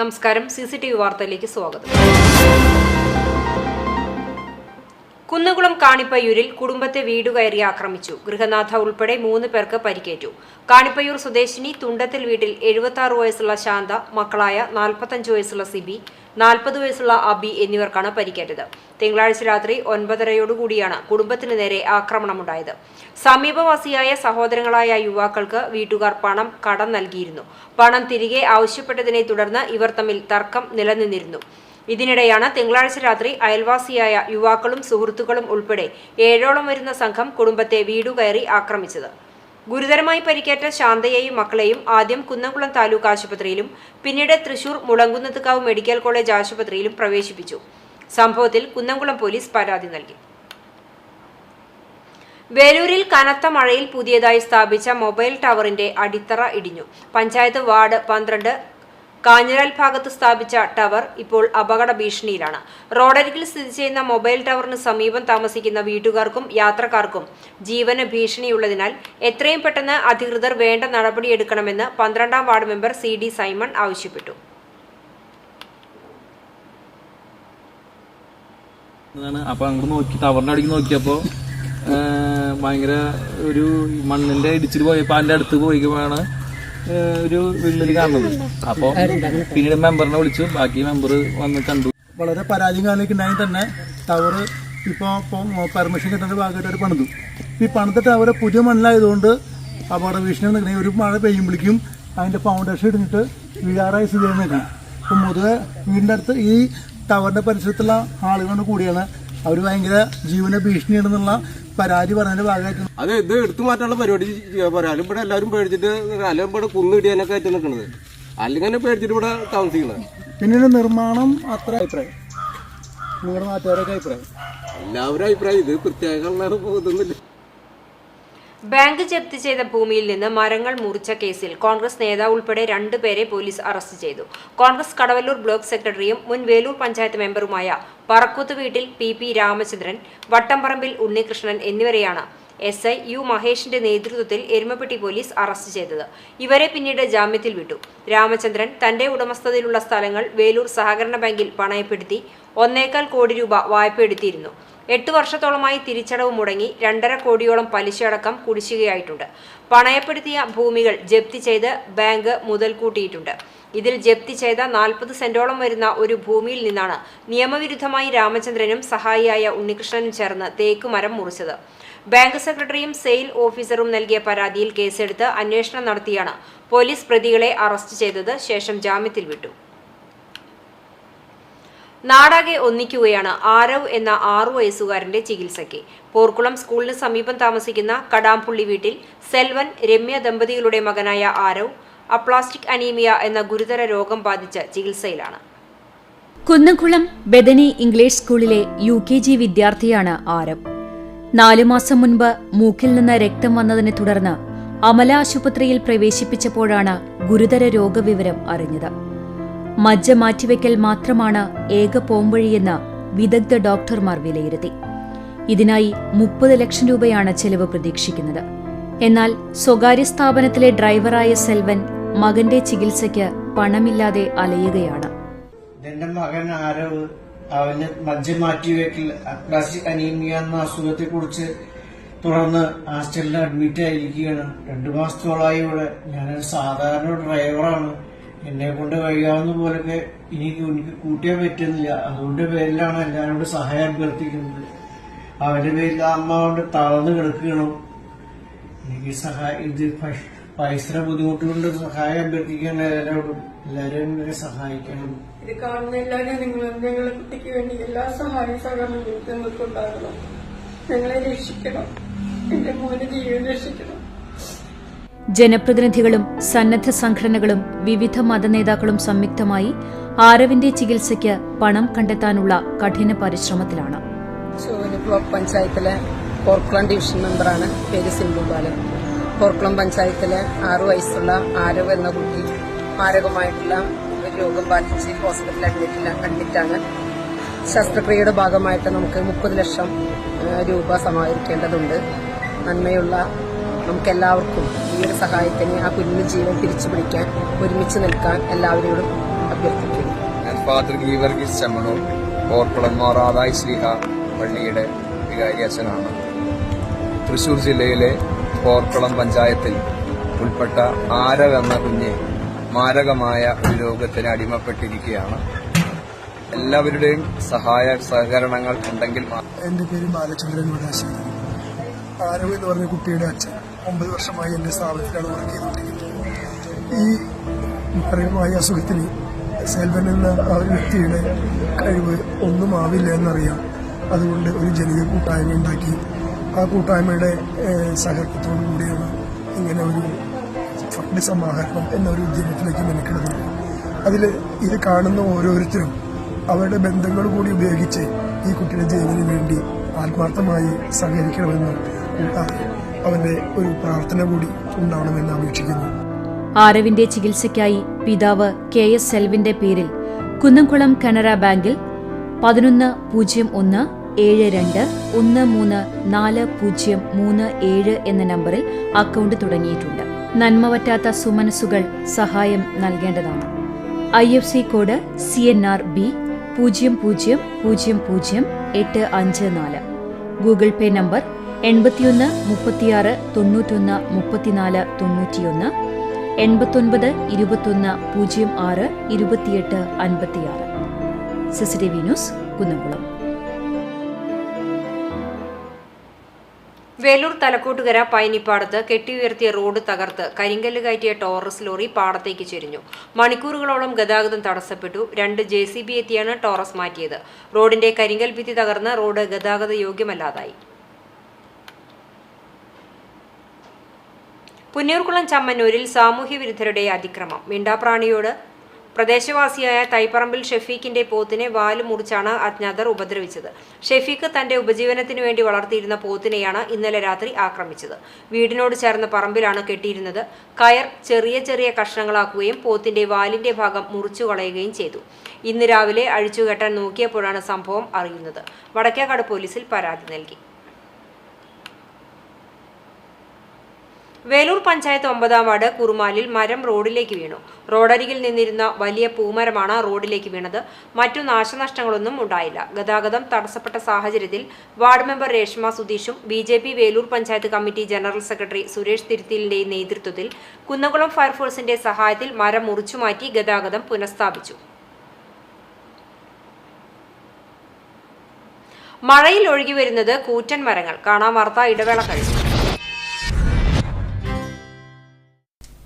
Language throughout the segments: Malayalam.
നമസ്കാരം. സി സി ടി വി വാർത്തയിലേക്ക് സ്വാഗതം. കുന്നകുളം കാണിപ്പയ്യൂരിൽ കുടുംബത്തെ വീടുകയറി ആക്രമിച്ചു. ഗൃഹനാഥ ഉൾപ്പെടെ മൂന്ന് പേർക്ക് പരിക്കേറ്റു. കാണിപ്പയ്യൂർ സ്വദേശിനി തുണ്ടത്തിൽ വീട്ടിൽ എഴുപത്തി വയസ്സുള്ള ശാന്ത മക്കളായ നാൽപ്പത്തഞ്ച് വയസ്സുള്ള സിബി നാൽപ്പത് വയസ്സുള്ള അബി എന്നിവർക്കാണ് പരിക്കേറ്റത്. തിങ്കളാഴ്ച രാത്രി ഒൻപതരയോടുകൂടിയാണ് കുടുംബത്തിന് നേരെ ആക്രമണമുണ്ടായത്. സമീപവാസിയായ സഹോദരങ്ങളായ യുവാക്കൾക്ക് വീട്ടുകാർ പണം കടം നൽകിയിരുന്നു. പണം തിരികെ ആവശ്യപ്പെട്ടതിനെ തുടർന്ന് ഇവർ തമ്മിൽ തർക്കം നിലനിന്നിരുന്നു. ഇതിനിടെയാണ് തിങ്കളാഴ്ച രാത്രി അയൽവാസിയായ യുവാക്കളും സുഹൃത്തുക്കളും ഉൾപ്പെടെ ഏഴോളം വരുന്ന സംഘം കുടുംബത്തെ വീടുകയറി ആക്രമിച്ചത്. ഗുരുതരമായി പരിക്കേറ്റ ശാന്തയെയും മക്കളെയും ആദ്യം കുന്നംകുളം താലൂക്ക് ആശുപത്രിയിലും പിന്നീട് തൃശൂർ മുളങ്കുന്നത്തുകാവ് മെഡിക്കൽ കോളേജ് ആശുപത്രിയിലും പ്രവേശിപ്പിച്ചു. സംഭവത്തിൽ കുന്നംകുളം പോലീസ് പരാതി നൽകി. വേലൂരിൽ കനത്ത മഴയിൽ പുതിയതായി സ്ഥാപിച്ച മൊബൈൽ ടവറിന്റെ അടിത്തറ ഇടിഞ്ഞു. പഞ്ചായത്ത് വാർഡ് പന്ത്രണ്ട് കാഞ്ഞിരാൽ ഭാഗത്ത് സ്ഥാപിച്ച ടവർ ഇപ്പോൾ അപകട ഭീഷണിയിലാണ്. റോഡരികിൽ സ്ഥിതി ചെയ്യുന്ന മൊബൈൽ ടവറിന് സമീപം താമസിക്കുന്ന വീട്ടുകാർക്കും യാത്രക്കാർക്കും ജീവന് ഭീഷണിയുള്ളതിനാൽ എത്രയും പെട്ടെന്ന് അധികൃതർ വേണ്ട നടപടിയെടുക്കണമെന്ന് പന്ത്രണ്ടാം ward member C D Simon ആവശ്യപ്പെട്ടു. അതാണ്. അപ്പൊ അങ്ങോട്ട് നോക്കി ടവറിന്റെ അടിക്ക് നോക്കിയപ്പോ ഭയങ്കര ഒരു മണ്ണിന്റെ ഇടിച്ചിട്ട് പോയപ്പോ അതിന്റെ അടുത്ത് പോയിക്കുമ്പോഴാണ് ഒരു വിള്ളൽ കാണുന്നത്. അപ്പൊ പിന്നീട് മെമ്പറിനെ വിളിച്ചു. ബാക്കി മെമ്പർ വന്ന് കണ്ടു. വളരെ പരാജയം ഉണ്ടായി തന്നെ. ടവർ ഇപ്പോൾ പെർമിഷൻ കിട്ടുന്ന ഭാഗമായിട്ട് അവർ പണിതു. ഈ പണിത ടവർ പുതിയ മണ്ണിലായതുകൊണ്ട് അപകട ഭീഷണി നിൽക്കണേ ഒരു മഴ പെയ്യുമ്പോഴേക്കും അതിന്റെ ഫൗണ്ടേഷൻ ഇടിഞ്ഞിട്ട് വീഴാറായി സ്ഥിതി നിൽക്കണം അപ്പം പൊതുവെ വീടിന്റെ അടുത്ത് ഈ ടവറിന്റെ പരിസരത്തുള്ള ആളുകളുടെ കൂടിയാണ് അവർ ഭയങ്കര ജീവന ഭീഷണിയാണെന്നുള്ള പരാതി പറഞ്ഞതിന്റെ ഭാഗമായിട്ട് അത് ഇത് എടുത്തു മാറ്റാനുള്ള പരിപാടി പറയാലും ഇവിടെ എല്ലാവരും പേടിച്ചിട്ട് അല്ലെങ്കിൽ ഇവിടെ കുന്നിടിയാനൊക്കെ ആയിട്ട് നിൽക്കുന്നത് അല്ലെങ്കിൽ പേടിച്ചിട്ട് ഇവിടെ താമസിക്കുന്നത് പിന്നീട് നിർമ്മാണം അത്ര അഭിപ്രായം. നിങ്ങളുടെ നാട്ടുകാരൊക്കെ അഭിപ്രായം? എല്ലാവരും അഭിപ്രായം. ഇത് പ്രത്യേകം ഇതൊന്നുമില്ല ബാങ്ക് ജപ്തി ചെയ്ത ഭൂമിയിൽ നിന്ന് മരങ്ങൾ മുറിച്ച കേസിൽ കോൺഗ്രസ് നേതാവ് ഉൾപ്പെടെ രണ്ടുപേരെ പോലീസ് അറസ്റ്റ് ചെയ്തു. കോൺഗ്രസ് കടവല്ലൂർ ബ്ലോക്ക് സെക്രട്ടറിയും മുൻ വേലൂർ പഞ്ചായത്ത് മെമ്പറുമായ പറക്കൂത്ത് വീട്ടിൽ പി പി രാമചന്ദ്രൻ വട്ടംപറമ്പിൽ ഉണ്ണികൃഷ്ണൻ എന്നിവരെയാണ് എസ് ഐ യു മഹേഷിന്റെ നേതൃത്വത്തിൽ എരുമപ്പെട്ടി പോലീസ് അറസ്റ്റ് ചെയ്തത്. ഇവരെ പിന്നീട് ജാമ്യത്തിൽ വിട്ടു. രാമചന്ദ്രൻ തന്റെ ഉടമസ്ഥതയിലുള്ള സ്ഥലങ്ങൾ വേലൂർ സഹകരണ ബാങ്കിൽ പണയപ്പെടുത്തി ഒന്നേക്കാൽ കോടി രൂപ വായ്പ എടുത്തിരുന്നു എട്ട് വർഷത്തോളമായി തിരിച്ചടവ് മുടങ്ങി രണ്ടര കോടിയോളം പലിശയടക്കം കുടിശ്ശികയായിട്ടുണ്ട്. പണയപ്പെടുത്തിയ ഭൂമികൾ ജപ്തി ചെയ്ത് ബാങ്ക് മുതൽ കൂട്ടിയിട്ടുണ്ട് ഇതിൽ ജപ്തി ചെയ്ത നാൽപ്പത് സെന്റോളം വരുന്ന ഒരു ഭൂമിയിൽ നിന്നാണ് നിയമവിരുദ്ധമായി രാമചന്ദ്രനും സഹായിയായ ഉണ്ണികൃഷ്ണനും ചേർന്ന് തേക്കുമരം മുറിച്ചത്. ബാങ്ക് സെക്രട്ടറിയും സെയിൽ ഓഫീസറും നൽകിയ പരാതിയിൽ കേസെടുത്ത് അന്വേഷണം നടത്തിയാണ് പോലീസ് പ്രതികളെ അറസ്റ്റ് ചെയ്തത്. ശേഷം ജാമ്യത്തിൽ വിട്ടു. നാടാകെ ഒന്നിക്കുകയാണ് ആരവ് എന്ന ആറു വയസ്സുകാരന്റെ ചികിത്സയ്ക്ക്. പോർക്കുളം സ്കൂളിന് സമീപം താമസിക്കുന്ന കടാംപുള്ളി വീട്ടിൽ സെൽവൻ രമ്യ ദമ്പതികളുടെ മകനായ ആരവ് അപ്ലാസ്റ്റിക് അനീമിയ എന്ന ഗുരുതര രോഗം ബാധിച്ച് ചികിത്സയിലാണ്. കുന്നംകുളം ബദനി ഇംഗ്ലീഷ് സ്കൂളിലെ യു കെ ജി വിദ്യാർത്ഥിയാണ് ആരവ്. നാലു മാസം മുൻപ് മൂക്കിൽ നിന്ന് രക്തം വന്നതിനെ തുടർന്ന് അമല ആശുപത്രിയിൽ പ്രവേശിപ്പിച്ചപ്പോഴാണ് ഗുരുതര രോഗവിവരം അറിഞ്ഞത്. മജ്ജ മാറ്റിവെക്കൽ മാത്രമാണ് ഏക പോംവഴിയെന്ന് വിദഗ്ധ ഡോക്ടർമാർ വിലയിരുത്തി. ഇതിനായി മുപ്പത് ലക്ഷം രൂപയാണ് ചെലവ് പ്രതീക്ഷിക്കുന്നത്. എന്നാൽ സ്വകാര്യ സ്ഥാപനത്തിലെ ഡ്രൈവറായ സെൽവൻ മകന്റെ ചികിത്സയ്ക്ക് പണമില്ലാതെ അലയുകയാണ്. എന്റെ മകൻ ആരവ് അവന് മജ്ജ മാറ്റിവെക്കൽ അപ്ലാസ്റ്റിക് അനീമിയ എന്ന അസുഖത്തെ കുറിച്ച് തുടർന്ന് ഹോസ്റ്റലിൽ അഡ്മിറ്റ് ആയിരിക്കുകയാണ്. രണ്ടു മാസത്തോളമായി ഇവിടെ. ഞാനൊരു സാധാരണ ഡ്രൈവറാണ്. എന്നെ കൊണ്ട് കഴിയാവുന്ന പോലൊക്കെ എനിക്ക് എനിക്ക് കൂട്ടിയാൻ പറ്റുന്നില്ല. അതുകൊണ്ട് പേരിലാണ് എല്ലാവരോടും സഹായം അഭ്യർത്ഥിക്കുന്നത്. അവന്റെ പേരിൽ അമ്മ കൊണ്ട് തളർന്നു കിടക്കണം എനിക്ക് സഹായം ഇത് പൈസ പൈസയുടെ ബുദ്ധിമുട്ട് കൊണ്ട് സഹായം അഭ്യർത്ഥിക്കേണ്ട എല്ലാവരോടും എല്ലാവരും എന്നെ സഹായിക്കണം. ഇത് കാണുന്ന എല്ലാവരും നിങ്ങൾ ഞങ്ങളുടെ കുട്ടിക്ക് വേണ്ടി എല്ലാ സഹായ സഹകരണങ്ങളും ഞങ്ങൾക്ക് ഉണ്ടാകണം ഞങ്ങളെ രക്ഷിക്കണം. എന്റെ മോനെ ജീവൻ രക്ഷിക്കണം. ജനപ്രതിനിധികളും സന്നദ്ധ സംഘടനകളും വിവിധ മതനേതാക്കളും സംയുക്തമായി ആരവിന്റെ ചികിത്സയ്ക്ക് പണം കണ്ടെത്താനുള്ള കഠിന പരിശ്രമത്തിലാണ്. ബ്ലോക്ക് പഞ്ചായത്തിലെ പോർക്കുളം ഡിവിഷൻ മെമ്പറാണ് പേര് സിന്ധു ബാലൻ. പോർക്കുളം പഞ്ചായത്തിലെ ആറു വയസ്സുള്ള ആരവ് എന്ന കുട്ടി മാരകമായിട്ടുള്ള ഒരു രോഗം ബാധിച്ച് ഹോസ്പിറ്റലിൽ അഡ്മിറ്റില്ല അഡ്മിറ്റാണ് ശസ്ത്രക്രിയയുടെ ഭാഗമായിട്ട് നമുക്ക് മുപ്പത് ലക്ഷം രൂപ സമാഹരിക്കേണ്ടതുണ്ട്. നന്മയുള്ള നമുക്കെല്ലാവർക്കും ഈ ഒരു സഹായത്തിന് ആ കുഞ്ഞു ജീവൻ തിരിച്ചു പിടിക്കാൻ ഒരുമിച്ച് നിൽക്കാൻ എല്ലാവരോടും അഭ്യർത്ഥിക്കുന്നു. ഫാദർ ഗീവർഗീസ് പോർക്കുളം മോറാതായി ശ്രീഹ പള്ളിയുടെ വികാരി അച്ഛനാണ്. തൃശൂർ ജില്ലയിലെ പോർക്കുളം പഞ്ചായത്തിൽ ഉൾപ്പെട്ട ആരവ് എന്ന കുഞ്ഞ് മാരകമായ ഒരു രോഗത്തിന് അടിമപ്പെട്ടിരിക്കുകയാണ്. എല്ലാവരുടെയും സഹായ സഹകരണങ്ങൾ ഉണ്ടെങ്കിൽ എന്റെ പേര് ബാലചന്ദ്രൻ ആരവ് എന്ന് പറഞ്ഞ കുട്ടിയുടെ അച്ഛൻ. ഒമ്പത് വർഷമായി എന്റെ സ്ഥാപനത്തിലാണ് വർക്ക് ചെയ്തുകൊണ്ടിരിക്കുന്നത്. ഈ മാരകമായ അസുഖത്തിന് സെൽവൻ എന്ന ആ ഒരു വ്യക്തിയുടെ കഴിവ് ഒന്നും ആവില്ല എന്നറിയാം. അതുകൊണ്ട് ഒരു ജനകീയ കൂട്ടായ്മ ഉണ്ടാക്കി. ആ കൂട്ടായ്മയുടെ സഹകരണത്തോടു കൂടിയാണ് ഇങ്ങനെ ഒരു ഫണ്ട് സമാഹരണം എന്നൊരു ഉദ്യമത്തിലേക്ക് മെനക്കെടുന്നത് അതിൽ ഇത് കാണുന്ന ഓരോരുത്തരും അവരുടെ ബന്ധങ്ങൾ കൂടി ഉപയോഗിച്ച് ഈ കുട്ടിയുടെ ജീവന് വേണ്ടി ആത്മാർത്ഥമായി സഹകരിക്കണമെന്ന് കൂട്ടാതെ അവന്റെ ഒരു പ്രാർത്ഥന കൂടി ഉണ്ടാവണമെന്ന് അപേക്ഷിക്കുന്നു. ആരവിന്റെ ചികിത്സയ്ക്കായി പിതാവ് കെ എസ് സെൽവിന്റെ പേരിൽ കുന്നംകുളം കനറ ബാങ്കിൽ പതിനൊന്ന് പൂജ്യം ഒന്ന് ഏഴ് രണ്ട് ഒന്ന് മൂന്ന് നാല് പൂജ്യം മൂന്ന് ഏഴ് എന്ന നമ്പറിൽ അക്കൗണ്ട് തുടങ്ങിയിട്ടുണ്ട്. നന്മ പറ്റാത്ത സുമനസുകൾ സഹായം നൽകേണ്ടതാണ്. I F C code C N R B പൂജ്യം പൂജ്യം പൂജ്യം പൂജ്യം എട്ട് അഞ്ച് നാല്. ഗൂഗിൾ പേ നമ്പർ എൺപത്തിയൊന്ന് മുപ്പത്തിയാറ് തൊണ്ണൂറ്റൊന്ന് മുപ്പത്തിനാല് തൊണ്ണൂറ്റിയൊന്ന് എൺപത്തൊൻപത് ഇരുപത്തൊന്ന് പൂജ്യം ആറ് ഇരുപത്തിയെട്ട് അൻപത്തിയാറ്. CCTV news Kunnamkulam. Velur Thalakkottukara പൈനിപ്പാടത്ത് കെട്ടിയുയർത്തിയ റോഡ് തകർത്ത് കരിങ്കല്ല് കയറ്റിയ ടോറസ് ലോറി പാടത്തേക്ക് ചെരിഞ്ഞു. മണിക്കൂറുകളോളം ഗതാഗതം തടസ്സപ്പെട്ടു. രണ്ട് ജെ സി ബി എത്തിയാണ് ടോറസ് മാറ്റിയത്. റോഡിന്റെ കരിങ്കൽ ഭിത്തി തകർന്ന് റോഡ് ഗതാഗത യോഗ്യമല്ലാതായി പുന്നൂർകുളം ചമ്മന്നൂരിൽ സാമൂഹ്യ വിരുദ്ധരുടെ അതിക്രമം. മിണ്ടാപ്രാണിയോട് പ്രദേശവാസിയായ തൈപ്പറമ്പിൽ ഷെഫീഖിന്റെ പോത്തിനെ വാൽ മുറിച്ചാണ് അജ്ഞാതർ ഉപദ്രവിച്ചത്. ഷെഫീഖ് തന്റെ ഉപജീവനത്തിനു വേണ്ടി വളർത്തിയിരുന്ന പോത്തിനെയാണ് ഇന്നലെ രാത്രി ആക്രമിച്ചത്. വീടിനോട് ചേർന്ന പറമ്പിലാണ് കെട്ടിയിരുന്നത്. കയർ ചെറിയ ചെറിയ കഷ്ണങ്ങളാക്കുകയും പോത്തിന്റെ വാലിന്റെ ഭാഗം മുറിച്ചു കളയുകയും ചെയ്തു. ഇന്ന് രാവിലെ അഴിച്ചുകെട്ടാൻ നോക്കിയപ്പോഴാണ് സംഭവം അറിയുന്നത്. വടക്കേക്കാട് പോലീസിൽ പരാതി നൽകി. വേലൂർ പഞ്ചായത്ത് ഒമ്പതാം വാർഡ് കുറുമാലിൽ മരം റോഡിലേക്ക് വീണു. റോഡരികിൽ നിന്നിരുന്ന വലിയ പൂമരമാണ് റോഡിലേക്ക് വീണത്. മറ്റു നാശനഷ്ടങ്ങളൊന്നും ഉണ്ടായില്ല. ഗതാഗതം തടസ്സപ്പെട്ട സാഹചര്യത്തിൽ ward member Reshma സുധീഷും B J P Veloor panchayat committee general secretary Suresh തിരുത്തിലിന്റെയും നേതൃത്വത്തിൽ കുന്നകുളം ഫയർഫോഴ്സിന്റെ സഹായത്തിൽ മരം മുറിച്ചുമാറ്റി ഗതാഗതം പുനഃസ്ഥാപിച്ചു. മഴയിൽ ഒഴുകി വരുന്നത് കൂറ്റൻ മരങ്ങൾ. കാണാൻ വാർത്ത ഇടവേള കഴിഞ്ഞു.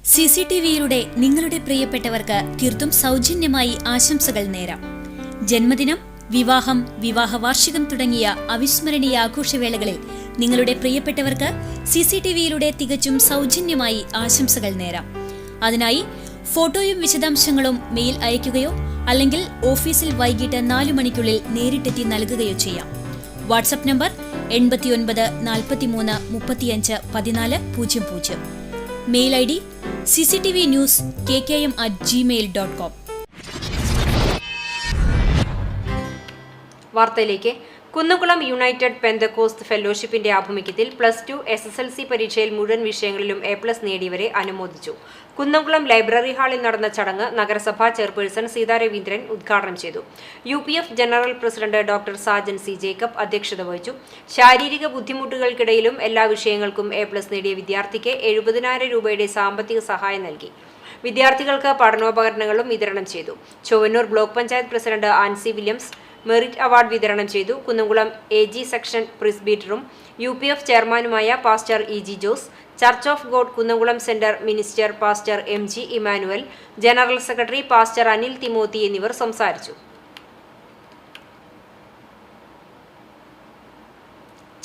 സി സി ടി വിയിലൂടെ നിങ്ങളുടെ പ്രിയപ്പെട്ടവർക്ക് തീർത്തും സൗജന്യമായി ആശംസകൾ നേരാം. ജന്മദിനം വിവാഹം വിവാഹ വാർഷികം തുടങ്ങിയ അവിസ്മരണീയ ആഘോഷവേളകളിൽ നിങ്ങളുടെ പ്രിയപ്പെട്ടവർക്ക് സി സി ടി വിയിലൂടെ തികച്ചും സൗജന്യമായി ആശംസകൾ നേരാം. അതിനായി ഫോട്ടോയും വിശദാംശങ്ങളും മെയിൽ അയയ്ക്കുകയോ അല്ലെങ്കിൽ ഓഫീസിൽ വൈകിട്ട് നാലു മണിക്കുള്ളിൽ നേരിട്ടെത്തി നൽകുകയോ ചെയ്യാം. വാട്സപ്പ് നമ്പർ എൺപത്തിയൊൻപത് നാൽപ്പത്തിമൂന്ന് മുപ്പത്തിയഞ്ച് പതിനാല് പൂജ്യം പൂജ്യം. Mail I D C C T V news K K M at gmail dot com വാർത്തയിലേക്ക്. കുന്നംകുളം യുണൈറ്റഡ് പെന്തക്കോസ്റ്റ് ഫെലോഷിപ്പിന്റെ ആഭിമുഖ്യത്തിൽ plus two S S L C പരീക്ഷയിൽ മുഴുവൻ വിഷയങ്ങളിലും എ പ്ലസ് നേടിയവരെ അനുമോദിച്ചു. കുന്നംകുളം ലൈബ്രറി ഹാളിൽ നടന്ന ചടങ്ങ് നഗരസഭാ ചെയർപേഴ്സൺ സീതാ രവീന്ദ്രൻ ഉദ്ഘാടനം ചെയ്തു. U P F general president doctor Sajan C Jacob അധ്യക്ഷത വഹിച്ചു. ശാരീരിക ബുദ്ധിമുട്ടുകൾക്കിടയിലും എല്ലാ വിഷയങ്ങൾക്കും എ പ്ലസ് നേടിയ വിദ്യാർത്ഥിക്ക് എഴുപതിനായിരം രൂപയുടെ സാമ്പത്തിക സഹായം നൽകി. വിദ്യാർത്ഥികൾക്ക് പഠനോപകരണങ്ങളും വിതരണം ചെയ്തു. Chowwannur block panchayat president Ancy Williams merit award വിതരണം ചെയ്തു. കുന്നംകുളം എ ജി സെക്ഷൻ പ്രിസ്ബീറ്ററും യു പി എഫ് ചെയർമാനുമായ pastor E G Jose church of God Kunnamkulam centre minister pastor M G Emmanuel general secretary pastor Anil Timothy എന്നിവർ സംസാരിച്ചു.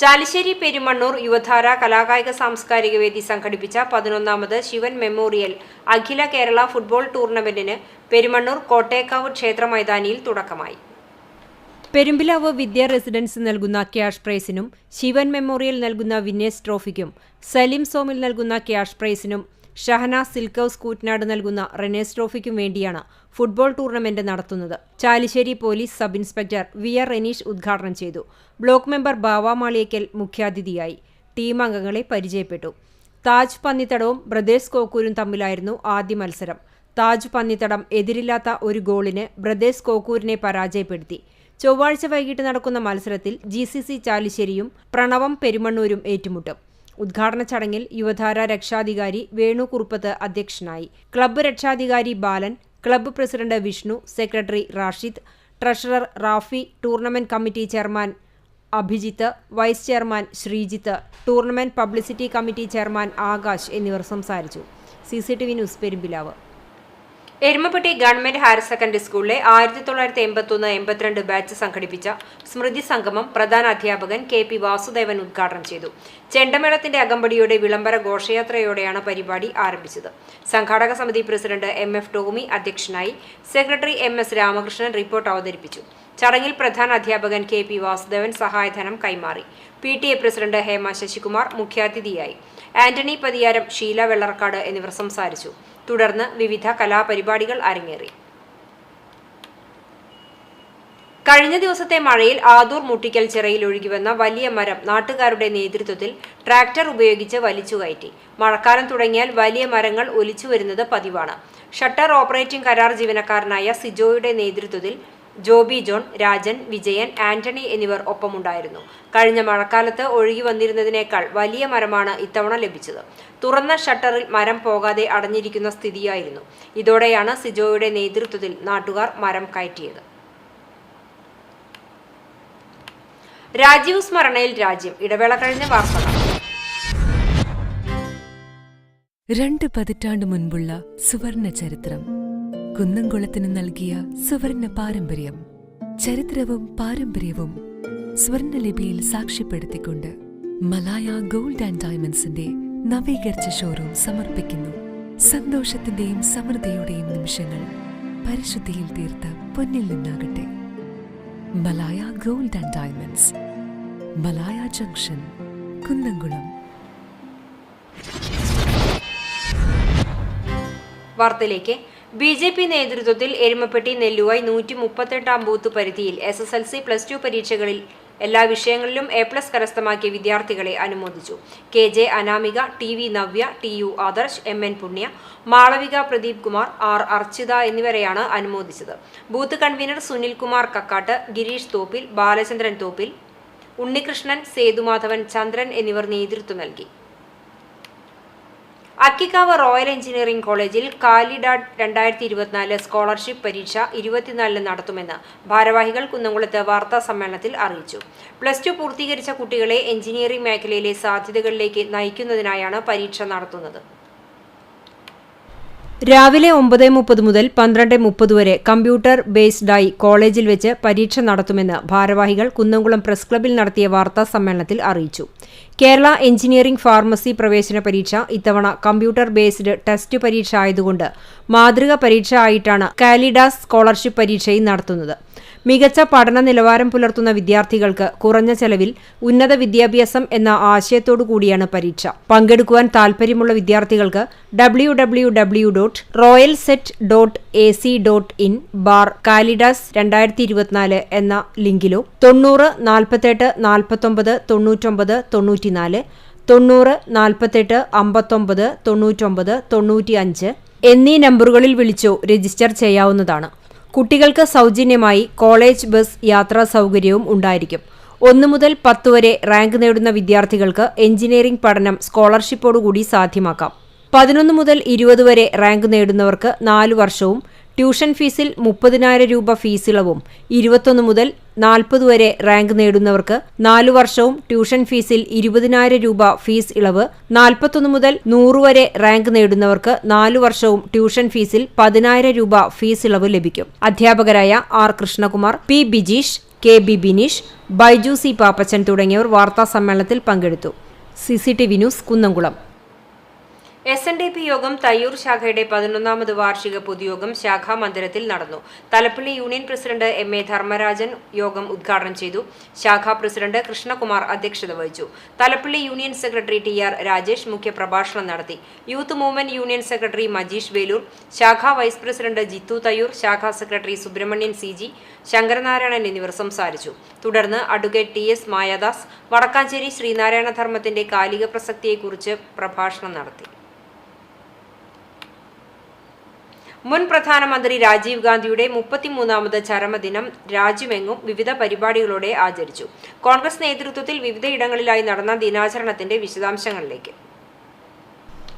ചാലിശ്ശേരി പെരുമണ്ണൂർ യുവധാര കലാകായിക സാംസ്കാരിക വേദി സംഘടിപ്പിച്ച പതിനൊന്നാമത് ശിവൻ മെമ്മോറിയൽ അഖില കേരള ഫുട്ബോൾ ടൂർണമെന്റിന് പെരുമണ്ണൂർ കോട്ടേക്കാവ് ക്ഷേത്ര മൈതാനിയിൽ തുടക്കമായി. പെരുമ്പിലാവ് വിദ്യാ റെസിഡൻസ് നൽകുന്ന ക്യാഷ് പ്രൈസിനും ശിവൻ മെമ്മോറിയൽ നൽകുന്ന വിന്നേഴ്സ് ട്രോഫിക്കും സലീം സോമിൽ നൽകുന്ന ക്യാഷ് പ്രൈസിനും ഷഹന സിൽക്ക് ഹൗസ് കൂറ്റനാട് നൽകുന്ന റെനേഴ്സ് ട്രോഫിക്കും വേണ്ടിയാണ് ഫുട്ബോൾ ടൂർണമെന്റ് നടത്തുന്നത്. Chalissery police sub inspector V R Reneesh ഉദ്ഘാടനം ചെയ്തു. ബ്ലോക്ക് മെമ്പർ ബാവ മാളിയക്കൽ മുഖ്യാതിഥിയായി. ടീം അംഗങ്ങളെ പരിചയപ്പെട്ടു. താജ് പന്നിത്തടവും ബ്രദേഴ്സ് കോക്കൂരും തമ്മിലായിരുന്നു ആദ്യ മത്സരം. താജ് പന്നിത്തടം എതിരില്ലാത്ത ഒരു ഗോളിന് ബ്രദേഴ്സ് കോക്കൂരിനെ പരാജയപ്പെടുത്തി. ചൊവ്വാഴ്ച വൈകിട്ട് നടക്കുന്ന മത്സരത്തിൽ ജി സി സി ചാലിശ്ശേരിയും പ്രണവം പെരുമണ്ണൂരും ഏറ്റുമുട്ടും. ഉദ്ഘാടന ചടങ്ങിൽ യുവധാര രക്ഷാധികാരി വേണു കുറുപ്പത്ത് അധ്യക്ഷനായി. ക്ലബ്ബ് രക്ഷാധികാരി Balan club president Vishnu secretary Rashid treasurer Rafi tournament committee chairman Abhijith vice chairman Sreejith tournament publicity committee chairman Akash എന്നിവർ സംസാരിച്ചു. C C T V news Perumpilavu. Erumapetty government higher secondary സ്കൂളിലെ ആയിരത്തി തൊള്ളായിരത്തി എൺപത്തൊന്ന് എൺപത്തിരണ്ട് ബാച്ച് സംഘടിപ്പിച്ച സ്മൃതി സംഗമം പ്രധാന അധ്യാപകൻ കെ പി വാസുദേവൻ ഉദ്ഘാടനം ചെയ്തു. ചെണ്ടമേളത്തിന്റെ അകമ്പടിയോടെ വിളംബര ഘോഷയാത്രയോടെയാണ് പരിപാടി ആരംഭിച്ചത്. സംഘാടക സമിതി പ്രസിഡന്റ് എം എഫ് ടോമി അധ്യക്ഷനായി secretary M S Ramakrishnan report അവതരിപ്പിച്ചു. ചടങ്ങിൽ പ്രധാന അധ്യാപകൻ കെ പി വാസുദേവൻ സഹായധനം കൈമാറി. P T A president Hema Sasikumar മുഖ്യാതിഥിയായി. ആന്റണി പതിയാരം ഷീല വെള്ളർക്കാട് എന്നിവർ സംസാരിച്ചു. തുടർന്ന് വിവിധ കലാപരിപാടികൾ അരങ്ങേറി. കഴിഞ്ഞ ദിവസത്തെ മഴയിൽ ആദൂർ മുട്ടിക്കൽ ചിറയിൽ ഒഴുകിവന്ന വലിയ മരം നാട്ടുകാരുടെ നേതൃത്വത്തിൽ ട്രാക്ടർ ഉപയോഗിച്ച് വലിച്ചു കയറ്റി. മഴക്കാലം തുടങ്ങിയാൽ വലിയ മരങ്ങൾ ഒലിച്ചു വരുന്നത് പതിവാണ്. ഷട്ടർ ഓപ്പറേറ്റിംഗ് കരാർ ജീവനക്കാരനായ സിജോയുടെ നേതൃത്വത്തിൽ ജോബി ജോൺ രാജൻ വിജയൻ ആന്റണി എന്നിവർ ഒപ്പമുണ്ടായിരുന്നു. കഴിഞ്ഞ മഴക്കാലത്ത് ഒഴുകി വന്നിരുന്നതിനേക്കാൾ വലിയ മരമാണ് ഇത്തവണ ലഭിച്ചത്. തുറന്ന ഷട്ടറിൽ മരം പോകാതെ അടഞ്ഞിരിക്കുന്ന സ്ഥിതിയായിരുന്നു. ഇതോടെയാണ് സിജോയുടെ നേതൃത്വത്തിൽ നാട്ടുകാർ മരം കയറ്റിയത്. രാജീവ് സ്മരണയിൽ രാജ്യം. ഇടവേള കഴിഞ്ഞ വാർത്തകൾ രണ്ട് പതിറ്റാണ്ട് മുൻപുള്ള സുവർണ ചരിത്രം. കുന്നംകുളത്തിന് നൽകിയ സുവർണ പാരമ്പര്യം ചരിത്രവും പാരമ്പര്യവും സ്വർണലിപിയിൽ സാക്ഷ്യപ്പെടുത്തിക്കൊണ്ട് മലായ ഗോൾഡ് ആൻഡ് ഡയമണ്ട്സിന്റെ നവീകരിച്ച ഷോറൂം സമർപ്പിക്കുന്നു. സന്തോഷത്തിന്റെയും സമൃദ്ധിയുടെയും നിമിഷങ്ങൾ പരിശുദ്ധിയിൽ തീർത്ത് പൊന്നിൽ നിന്നാകട്ടെ. Malaya gold and diamonds Malaya junction Kunnamkulam. വാർത്തയിലേക്ക് ബി ജെ പി നേതൃത്വത്തിൽ എരുമപ്പെട്ടി നെല്ലുവായി നൂറ്റി മുപ്പത്തെട്ടാം ബൂത്ത് പരിധിയിൽ S S L C plus two പരീക്ഷകളിൽ എല്ലാ വിഷയങ്ങളിലും എ പ്ലസ് കരസ്ഥമാക്കിയ വിദ്യാർത്ഥികളെ അനുമോദിച്ചു. K J Anamika T V Navya T U Adarsh M N Punya Malavika Pradeep Kumar R Archita എന്നിവരെയാണ് അനുമോദിച്ചത്. ബൂത്ത് കൺവീനർ സുനിൽ കുമാർ കക്കാട്ട് ഗിരീഷ് തോപ്പിൽ ബാലചന്ദ്രൻ തോപ്പിൽ ഉണ്ണികൃഷ്ണൻ സേതുമാധവൻ ചന്ദ്രൻ എന്നിവർ നേതൃത്വം നൽകി. അക്കിക്കാവ് റോയൽ എഞ്ചിനീയറിംഗ് കോളേജിൽ കാലിഡാഡ് രണ്ടായിരത്തി ഇരുപത്തിനാല് സ്കോളർഷിപ്പ് പരീക്ഷ ഇരുപത്തിനാലിന് നടത്തുമെന്ന് ഭാരവാഹികൾ കുന്നംകുളത്ത് വാർത്താ സമ്മേളനത്തിൽ അറിയിച്ചു. പ്ലസ് ടു പൂർത്തീകരിച്ച കുട്ടികളെ എഞ്ചിനീയറിംഗ് മേഖലയിലെ സാധ്യതകളിലേക്ക് നയിക്കുന്നതിനായാണ് പരീക്ഷ നടത്തുന്നത്. രാവിലെ ഒമ്പത് മുപ്പത് മുതൽ പന്ത്രണ്ട് മുപ്പത് വരെ കമ്പ്യൂട്ടർ ബേസ്ഡായി കോളേജിൽ വെച്ച് പരീക്ഷ നടത്തുമെന്ന് ഭാരവാഹികൾ കുന്നംകുളം പ്രസ് ക്ലബിൽ നടത്തിയ വാർത്താ സമ്മേളനത്തിൽ അറിയിച്ചു. കേരള എഞ്ചിനീയറിംഗ് ഫാർമസി പ്രവേശന പരീക്ഷ ഇത്തവണ കമ്പ്യൂട്ടർ ബേസ്ഡ് ടെസ്റ്റ് പരീക്ഷ ആയതുകൊണ്ട് മാതൃക പരീക്ഷ ആയിട്ടാണ് കാലിഡാസ് സ്കോളർഷിപ്പ് പരീക്ഷയും നടത്തുന്നത്. മികച്ച പഠന നിലവാരം പുലർത്തുന്ന വിദ്യാർത്ഥികൾക്ക് കുറഞ്ഞ ചെലവിൽ ഉന്നത വിദ്യാഭ്യാസം എന്ന ആശയത്തോടു കൂടിയാണ് പരീക്ഷ. പങ്കെടുക്കുവാൻ താൽപര്യമുള്ള വിദ്യാർത്ഥികൾക്ക് W W W dot royal set dot A C dot in bar Kalidas രണ്ടായിരത്തി ഇരുപത്തിനാല് എന്ന ലിങ്കിലോ തൊണ്ണൂറ് നാൽപ്പത്തെട്ട് നാൽപ്പത്തൊമ്പത് തൊണ്ണൂറ്റൊമ്പത് തൊണ്ണൂറ്റിനാല് തൊണ്ണൂറ് നാൽപ്പത്തെട്ട് അമ്പത്തൊമ്പത് തൊണ്ണൂറ്റൊമ്പത് തൊണ്ണൂറ്റി അഞ്ച് എന്നീ നമ്പറുകളിൽ വിളിച്ചോ രജിസ്റ്റർ ചെയ്യാവുന്നതാണ്. കുട്ടികൾക്ക് സൗജന്യമായി കോളേജ് ബസ് യാത്രാ സൗകര്യവും ഉണ്ടായിരിക്കും. ഒന്നു മുതൽ പത്ത് വരെ റാങ്ക് നേടുന്ന വിദ്യാർത്ഥികൾക്ക് എഞ്ചിനീയറിംഗ് പഠനം സ്കോളർഷിപ്പോടുകൂടി സാധ്യമാക്കാം. പതിനൊന്ന് മുതൽ ഇരുപത് വരെ റാങ്ക് നേടുന്നവർക്ക് നാലു വർഷവും ട്യൂഷൻ ഫീസിൽ മുപ്പതിനായിരം രൂപ ഫീസിളവും ഇരുപത്തൊന്ന് മുതൽ നാൽപ്പത് വരെ റാങ്ക് നേടുന്നവർക്ക് നാലു വർഷവും ട്യൂഷൻ ഫീസിൽ ഇരുപതിനായിരം രൂപ ഫീസ് ഇളവ്. നാൽപ്പത്തൊന്ന് മുതൽ നൂറ് വരെ റാങ്ക് നേടുന്നവർക്ക് നാലു വർഷവും ട്യൂഷൻ ഫീസിൽ പതിനായിരം രൂപ ഫീസ് ഇളവ് ലഭിക്കും. അധ്യാപകരായ R Krishnakumar P Bijeesh K B Bineesh Baiju C Pappachan തുടങ്ങിയവർ വാർത്താ സമ്മേളനത്തിൽ പങ്കെടുത്തു. C news Kunnamkulam. S N D P യോഗം തയ്യൂർ ശാഖയുടെ പതിനൊന്നാമത് വാർഷിക പൊതുയോഗം ശാഖാ മന്ദിരത്തിൽ നടന്നു. Thalappilly union president M A Dharmarajan യോഗം ഉദ്ഘാടനം ചെയ്തു. ശാഖാ പ്രസിഡന്റ് കൃഷ്ണകുമാർ അധ്യക്ഷത വഹിച്ചു. Thalappilly union secretary T R Rajesh മുഖ്യപ്രഭാഷണം നടത്തി. Youth movement union secretary Majeesh Velur ശാഖാ വൈസ് പ്രസിഡന്റ് ജിത്തു തയ്യൂർ ശാഖാ secretary Subramanian C G Sankaranarayanan എന്നിവർ സംസാരിച്ചു. തുടർന്ന് advocate T S Mayadas Vadakkanchery Sreenarayana ധർമ്മത്തിന്റെ കാലിക പ്രസക്തിയെക്കുറിച്ച് പ്രഭാഷണം നടത്തി. മുൻ പ്രധാനമന്ത്രി രാജീവ് ഗാന്ധിയുടെ മുപ്പത്തിമൂന്നാമത് ചരമദിനം രാജ്യമെങ്ങും വിവിധ പരിപാടികളോടെ ആചരിച്ചു. കോൺഗ്രസ് നേതൃത്വത്തിൽ വിവിധയിടങ്ങളിലായി നടന്ന ദിനാചരണത്തിന്റെ വിശദാംശങ്ങളിലേക്ക്.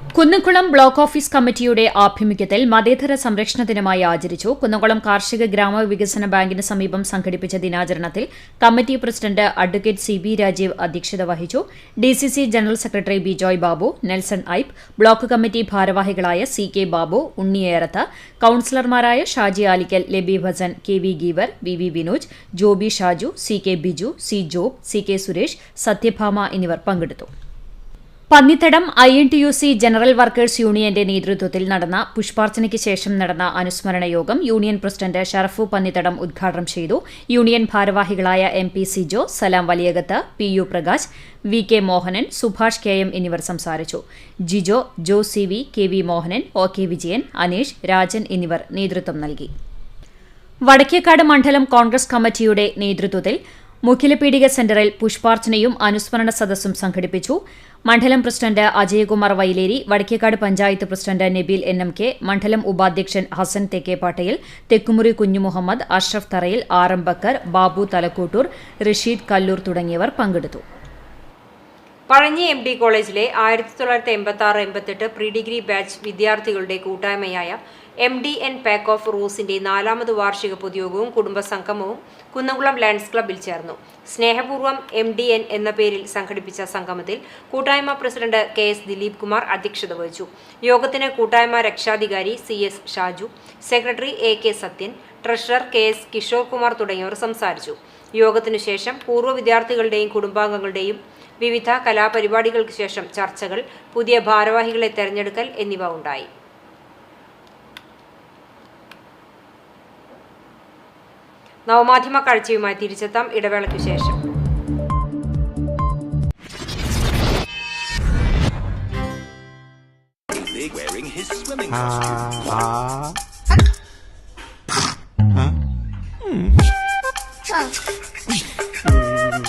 കുന്നംകുളം ബ്ലോക്ക് ഓഫീസ് കമ്മിറ്റിയുടെ ആഭിമുഖ്യത്തിൽ മതേതര സംരക്ഷണ ദിനമായി ആചരിച്ചു. കുന്നംകുളം കാർഷിക ഗ്രാമവികസന ബാങ്കിന് സമീപം സംഘടിപ്പിച്ച ദിനാചരണത്തിൽ committee president advocate C B Rajeev അധ്യക്ഷത വഹിച്ചു. DCC general secretary Bijoy Babu Nelson Ipe block committee ഭാരവാഹികളായ C K Babu Unniyerath കൌൺസിലർമാരായ Shaji Alikkal Labi Bhasan K V Geevar V V Vinoj Joby Shaju C K Biju C Job C K Suresh Sathyabhama എന്നിവർ പങ്കെടുത്തു. Pannithadam I N T U C general workers യൂണിയന്റെ നേതൃത്വത്തിൽ നടന്ന പുഷ്പാർച്ചനയ്ക്ക് ശേഷം നടന്ന അനുസ്മരണ യോഗം യൂണിയൻ പ്രസിഡന്റ് ഷറഫു പന്നിത്തടം ഉദ്ഘാടനം ചെയ്തു. യൂണിയൻ ഭാരവാഹികളായ M P Sijo Salam Valiyakath P U Prakash V K Mohanan Subhash K M എന്നിവർ സംസാരിച്ചു. Jijo Joe C V K V Mohanan O K Vijayan Aneesh Rajan എന്നിവർ നേതൃത്വം നൽകി. വടക്കേക്കാട് മണ്ഡലം കോൺഗ്രസ് കമ്മിറ്റിയുടെ നേതൃത്വത്തിൽ മുഖ്യലപീഡിക സെന്ററിൽ പുഷ്പാർച്ചനയും അനുസ്മരണ സദസ്സും സംഘടിപ്പിച്ചു. മണ്ഡലം president Ajayakumar Vyleri Vadakkekad panchayat president Nabeel N M K മണ്ഡലം ഉപാധ്യക്ഷൻ ഹസൻ തെക്കേപ്പാട്ടയിൽ തെക്കുമുറി കുഞ്ഞുമുഹമ്മദ് അഷ്റഫ് തറയിൽ ആർ എം ബക്കർ ബാബു തലക്കൂട്ടൂർ റഷീദ് കല്ലൂർ തുടങ്ങിയവർ പങ്കെടുത്തു. പഴഞ്ഞി എം ഡി കോളേജിലെ ആയിരത്തി തൊള്ളായിരത്തി എൺപത്തി ആറ് എൺപത്തെട്ട് പ്രീ ഡിഗ്രി ബാച്ച് വിദ്യാർത്ഥികളുടെ കൂട്ടായ്മയായ M D N pack of റൂസിന്റെ നാലാമത് വാർഷിക പൊതുയോഗവും കുടുംബസംഗമവും കുന്നംകുളം ലാൻഡ്സ് ക്ലബിൽ ചേർന്നു. സ്നേഹപൂർവം എം ഡി എൻ എന്ന പേരിൽ സംഘടിപ്പിച്ച സംഗമത്തിൽ കൂട്ടായ്മ president K S Dileep Kumar അധ്യക്ഷത വഹിച്ചു. യോഗത്തിന് കൂട്ടായ്മ രക്ഷാധികാരി C S Shaju secretary A K Sathyan treasurer K S Kishore Kumar തുടങ്ങിയവർ സംസാരിച്ചു. യോഗത്തിനുശേഷം പൂർവ വിദ്യാർത്ഥികളുടെയും കുടുംബാംഗങ്ങളുടെയും വിവിധ കലാപരിപാടികൾക്ക് ശേഷം ചർച്ചകൾ പുതിയ ഭാരവാഹികളെ തെരഞ്ഞെടുക്കൽ എന്നിവ ഉണ്ടായി. നവമാധ്യമ കാഴ്ചയുമായി തിരിച്ചെത്താം ഇടവേളയ്ക്കു ശേഷം.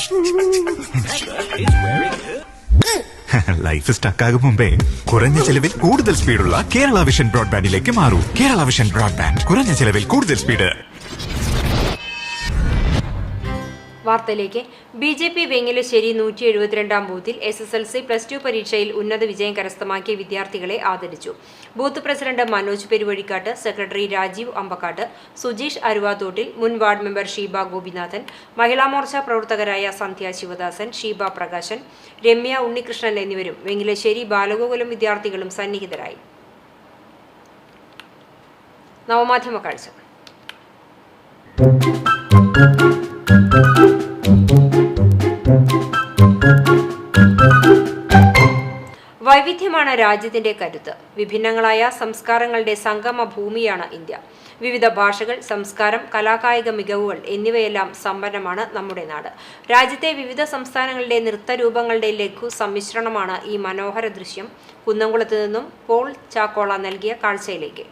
ലൈഫ് സ്റ്റക്കാകും മുമ്പേ കുറഞ്ഞ ചെലവിൽ കൂടുതൽ സ്പീഡുള്ള കേരള വിഷൻ ബ്രോഡ്ബാൻഡിലേക്ക് മാറൂ. കേരള വിഷൻ ബ്രോഡ്ബാൻഡ് കുറഞ്ഞ ചെലവിൽ കൂടുതൽ സ്പീഡ് വാർത്തയിലേക്ക്. ബി ജെ പി വെങ്ങലശ്ശേരി നൂറ്റി എഴുപത്തിരണ്ടാം ബൂത്തിൽ S S L C plus two പരീക്ഷയിൽ ഉന്നത വിജയം കരസ്ഥമാക്കിയ വിദ്യാർത്ഥികളെ ആദരിച്ചു. Booth president Manoj Peruvazhikkat secretary Rajeev Ambakkat Sujeesh Aruvathottil മുൻ വാർഡ് മെമ്പർ ഷീബ ഗോപിനാഥൻ മഹിളാ മോർച്ച പ്രവർത്തകരായ സന്ധ്യ ശിവദാസൻ ഷീബ പ്രകാശൻ രമ്യ ഉണ്ണികൃഷ്ണൻ എന്നിവരും വെങ്ങലശ്ശേരി ബാലഗോകുലം വിദ്യാർത്ഥികളും സന്നിഹിതരായി. നവമാധ്യമ കാഴ്ച. വൈവിധ്യമാണ് രാജ്യത്തിന്റെ കരുത്ത്. വിഭിന്നങ്ങളായ സംസ്കാരങ്ങളുടെ സംഗമ ഭൂമിയാണ് ഇന്ത്യ. വിവിധ ഭാഷകൾ സംസ്കാരം കലാകായിക മികവുകൾ എന്നിവയെല്ലാം സമ്പന്നമാണ് നമ്മുടെ നാട്. രാജ്യത്തെ വിവിധ സംസ്ഥാനങ്ങളുടെ നൃത്തരൂപങ്ങളുടെ ലഘു സമ്മിശ്രണമാണ് ഈ മനോഹര ദൃശ്യം. കുന്നംകുളത്ത് നിന്നും പോൾ ചാക്കോള നൽകിയ കാഴ്ചയിലേക്ക്.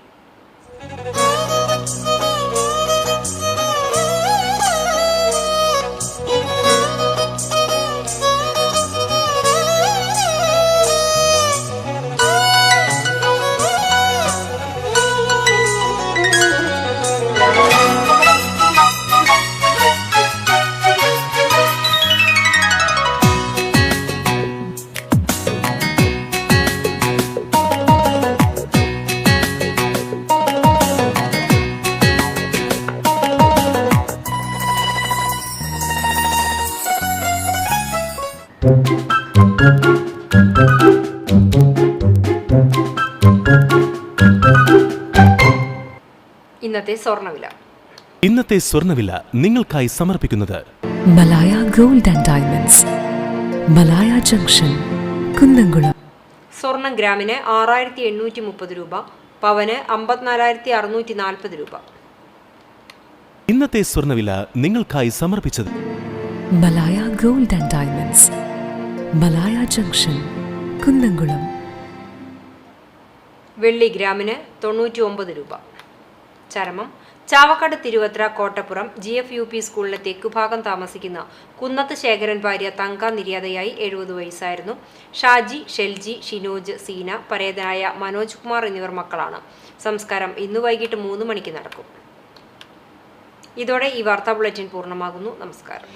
ഇന്നത്തെ സ്വർണവില ഇന്നത്തെ സ്വർണവില നിങ്ങൾക്കായി സമർപ്പിക്കുന്നത് Malaya gold and diamonds. Malaya junction Kunnamkulam. സ്വർണം ഗ്രാമിന് ആറായിരത്തി എണ്ണൂറ്റി മുപ്പത് രൂപ പവന് അമ്പത്തിനാലായിരത്തി അറുന്നൂറ്റി നാൽപ്പത് രൂപ. ഇന്നത്തെ സ്വർണവില നിങ്ങൾക്കായി സമർപ്പിച്ചത് Malaya gold and diamonds. Malaya junction Kunnamkulam. വെള്ളി ഗ്രാമിന് തൊണ്ണൂറ്റി ഒമ്പത് രൂപ. ചരമം. Chavakkad Thiruvathra Kottappuram G F U P സ്കൂളിലെ തെക്കുഭാഗം താമസിക്കുന്ന കുന്നത്ത് ശേഖരൻ ഭാര്യ തങ്ക നിര്യാതയായി എഴുപത് വയസ്സായിരുന്നു. ഷാജി ഷെൽജി ഷിനോജ് സീന പരേതനായ മനോജ് കുമാർ എന്നിവർ മക്കളാണ്. സംസ്കാരം ഇന്ന് വൈകിട്ട് മൂന്ന് മണിക്ക് നടക്കും. ഇതോടെ ഈ വാർത്താ ബുള്ളറ്റിൻ പൂർണമാകുന്നു. നമസ്കാരം.